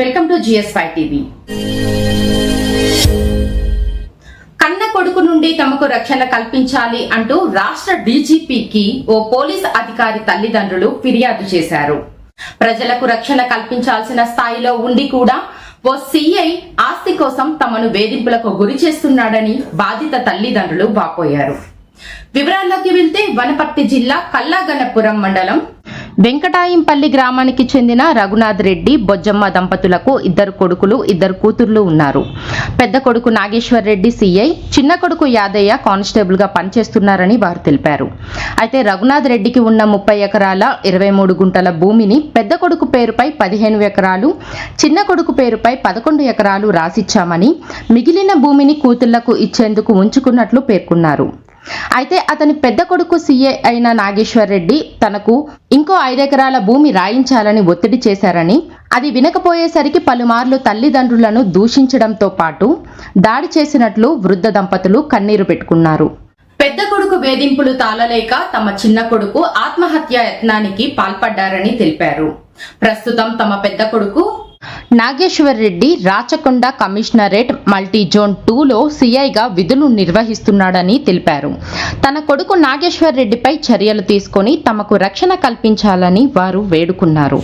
Welcome to G S five. కన్న కొడుకు నుండి తమకు రక్షణ కల్పించాలి అంటూ రాష్ట్ర డీజీపీకి ఓ పోలీస్ అధికారి తల్లిదండ్రులు ఫిర్యాదు చేశారు. ప్రజలకు రక్షణ కల్పించాల్సిన స్థాయిలో ఉండి కూడా ఓ సీఐ ఆస్తి కోసం తమను వేధింపులకు గురి చేస్తున్నాడని బాధిత తల్లిదండ్రులు వాపోయారు. వివరాల్లోకి వెళ్తే వనపర్తి జిల్లా కల్లాగనపురం మండలం వెంకటాయంపల్లి గ్రామానికి చెందిన రఘునాథ్ రెడ్డి బొజ్జమ్మ దంపతులకు ఇద్దరు కొడుకులు ఇద్దరు కూతుర్లు ఉన్నారు. పెద్ద కొడుకు నాగేశ్వర్ రెడ్డి సీఐ చిన్న కొడుకు యాదయ్య కానిస్టేబుల్గా పనిచేస్తున్నారని వారు తెలిపారు. అయితే రఘునాథ్ రెడ్డికి ఉన్న ముప్పై ఎకరాల ఇరవై మూడు గుంటల భూమిని పెద్ద కొడుకు పేరుపై పదిహేను ఎకరాలు చిన్న కొడుకు పేరుపై పదకొండు ఎకరాలు రాసిచ్చామని మిగిలిన భూమిని కూతుళ్ళకు ఇచ్చేందుకు ఉంచుకున్నట్లు పేర్కొన్నారు. అయితే అతని పెద్ద కొడుకు సీఏ అయిన నాగేశ్వర్ రెడ్డి తనకు ఇంకో ఐదెకరాల భూమి రాయించాలని ఒత్తిడి చేశారని అది వినకపోయేసరికి పలుమార్లు తల్లిదండ్రులను దూషించడంతో పాటు దాడి చేసినట్లు వృద్ధ దంపతులు కన్నీరు పెట్టుకున్నారు. పెద్ద కొడుకు వేధింపులు తాళలేక తమ చిన్న కొడుకు ఆత్మహత్య యత్నానికి పాల్పడ్డారని తెలిపారు. ప్రస్తుతం తమ పెద్ద కొడుకు Nageshwar Reddy Rachakonda commissionerate multi zone టూలో సిఐగా విధులు నిర్వహిస్తున్నాడని తెలిపారు. తన కొడుకు నాగేశ్వర్ రెడ్డిపై చర్యలు తీసుకొని తమకు రక్షణ కల్పించాలని వారు వేడుకున్నారు.